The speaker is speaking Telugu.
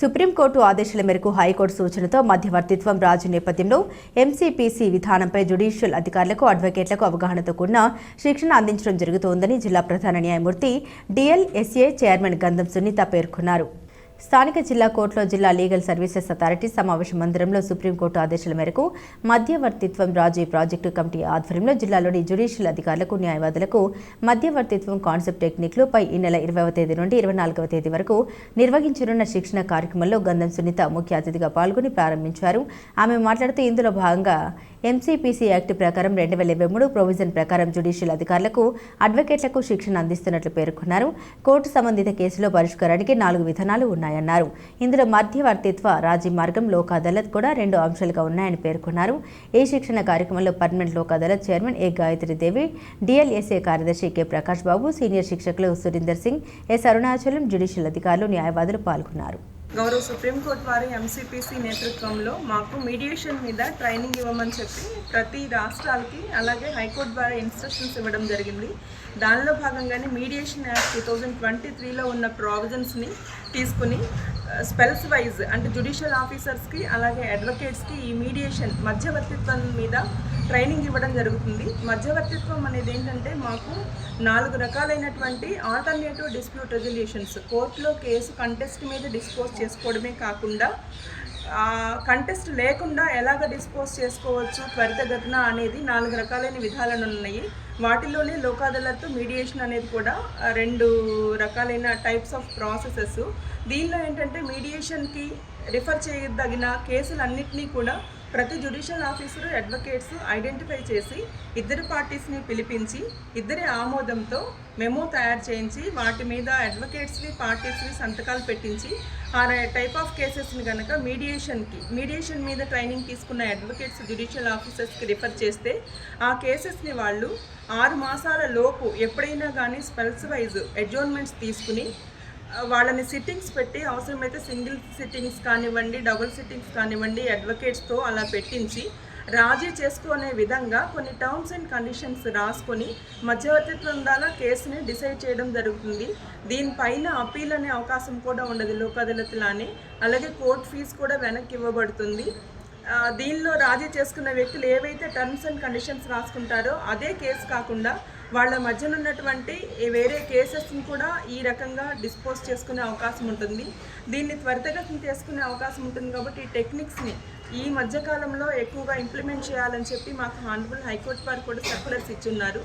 సుప్రీంకోర్టు ఆదేశాల మేరకు హైకోర్టు సూచనతో మధ్యవర్తిత్వం రాజు నేపథ్యంలో ఎంసీపీసీ విధానంపై జుడిషియల్ అధికారులకు అడ్వకేట్లకు అవగాహనతో కూడిన శిక్షణ అందించడం జరుగుతోందని జిల్లా ప్రధాన న్యాయమూర్తి డిఎల్ఎస్ఏ చైర్మన్ గంధం సునీత పేర్కొన్నారు. స్థానిక జిల్లా కోర్టులో జిల్లా లీగల్ సర్వీసెస్ అథారిటీ సమావేశ మందిరంలో సుప్రీంకోర్టు ఆదేశాల మేరకు మధ్యవర్తిత్వం రాజీ ప్రాజెక్టు కమిటీ ఆధ్వర్యంలో జిల్లాలోని జ్యుడిషియల్ అధికారులకు న్యాయవాదులకు మధ్యవర్తిత్వం కాన్సెప్ట్ టెక్నిక్లు పై ఈ నెల ఇరవైవ తేదీ నుండి ఇరవై నాలుగవ తేదీ వరకు నిర్వహించనున్న శిక్షణ కార్యక్రమంలో గంధం సునీత ముఖ్య అతిథిగా పాల్గొని ప్రారంభించారు. ఆమె మాట్లాడుతూ ఇందులో భాగంగా ఎంసీపీసీ యాక్ట్ ప్రకారం రెండు వేల ఇరవై మూడు ప్రొవిజన్ ప్రకారం జ్యుడిషియల్ అధికారులకు అడ్వకేట్లకు శిక్షణ అందిస్తున్నట్లు పేర్కొన్నారు. కోర్టు సంబంధిత కేసులో పరిష్కారానికి నాలుగు విధానాలు ఉన్నాయి. ఉన్నాయన్నారు ఇందులో మధ్యవర్తిత్వ రాజీ మార్గం లోక్ అదాలత్ కూడా రెండు అంశాలుగా ఉన్నాయని పేర్కొన్నారు. ఈ శిక్షణ కార్యక్రమంలో permanent Lok Adalat chairman A Gayatri Devi DLSA కార్యదర్శి కె ప్రకాష్ బాబు సీనియర్ శిక్షకులు సురీందర్ సింగ్ ఎస్ అరుణాచలం జ్యుడిషియల్ అధికారులు న్యాయవాదులు పాల్గొన్నారు. గౌరవ సుప్రీంకోర్టు వారి ఎంసీపీసీ నేతృత్వంలో మాకు మీడియేషన్ మీద ట్రైనింగ్ ఇవ్వమని చెప్పి ప్రతి రాష్ట్రాలకి అలాగే హైకోర్టు ద్వారా ఇన్స్ట్రక్షన్స్ ఇవ్వడం జరిగింది. దానిలో భాగంగానే mediation act two thousand twenty త్రీలో ఉన్న ప్రావిజన్స్ని తీసుకుని స్పెల్స్ వైజ్ అంటే జుడిషియల్ ఆఫీసర్స్కి అలాగే అడ్వకేట్స్కి ఈ మీడియేషన్ మధ్యవర్తిత్వం మీద ట్రైనింగ్ ఇవ్వడం జరుగుతుంది. మధ్యవర్తిత్వం అనేది ఏంటంటే మాకు నాలుగు రకాలైనటువంటి ఆల్టర్నేటివ్ డిస్ప్యూట్ రెజల్యూషన్స్ కోర్టులో కేసు కంటెస్ట్ మీద డిస్పోజ్ చేసుకోవడమే కాకుండా కంటెస్ట్ లేకుండా ఎలాగ డిస్పోజ్ చేసుకోవచ్చు త్వరితగతిన అనేది నాలుగు రకాలైన విధాలను ఉన్నాయి. వాటిలోనే లోక్ మీడియేషన్ అనేది కూడా రెండు రకాలైన టైప్స్ ఆఫ్ ప్రాసెసెస్ దీనిలో ఏంటంటే మీడియేషన్కి రిఫర్ చేయదగిన కేసులన్నింటినీ కూడా ప్రతి జ్యుడిషియల్ ఆఫీసరు అడ్వకేట్స్ ఐడెంటిఫై చేసి ఇద్దరు పార్టీస్ని పిలిపించి ఇద్దరి ఆమోదంతో మెమో తయారు చేయించి వాటి మీద అడ్వకేట్స్ని పార్టీస్ని సంతకాలు పెట్టించి ఆ టైప్ ఆఫ్ కేసెస్ని కనుక మీడియేషన్కి మీడియేషన్ మీద ట్రైనింగ్ తీసుకున్న అడ్వకేట్స్ జ్యుడిషియల్ ఆఫీసర్స్కి రిఫర్ చేస్తే ఆ కేసెస్ని వాళ్ళు ఆరు మాసాల లోపు ఎప్పుడైనా కానీ స్పెల్స్ వైజ్ అడ్జోన్మెంట్స్ తీసుకుని వాళ్ళని సిట్టింగ్స్ పెట్టి అవసరమైతే సింగిల్ సిట్టింగ్స్ కానివ్వండి డబుల్ సిట్టింగ్స్ కానివ్వండి అడ్వకేట్స్తో అలా పెట్టించి రాజీ చేసుకునే విధంగా కొన్ని టర్మ్స్ అండ్ కండిషన్స్ రాసుకొని మధ్యవర్తిత్వం ద్వారా కేసుని డిసైడ్ చేయడం జరుగుతుంది. దీనిపైన అప్పీల్ అనే అవకాశం కూడా ఉండదు లోక్ అదాలత్లానే అలాగే కోర్ట్ ఫీజు కూడా వెనక్కి ఇవ్వబడుతుంది. దీనిలో రాజీ చేసుకున్న వ్యక్తులు ఏవైతే టర్మ్స్ అండ్ కండిషన్స్ రాసుకుంటారో అదే కేసు కాకుండా వాళ్ళ మధ్యన ఉన్నటువంటి వేరే కేసెస్ని కూడా ఈ రకంగా డిస్పోజ్ చేసుకునే అవకాశం ఉంటుంది. దీన్ని త్వరితగతిని చేసుకునే అవకాశం ఉంటుంది కాబట్టి ఈ టెక్నిక్స్ని ఈ మధ్యకాలంలో ఎక్కువగా ఇంప్లిమెంట్ చేయాలని చెప్పి మాకు హానరబుల్ హైకోర్టు వారు కూడా సర్కులర్స్ ఇచ్చున్నారు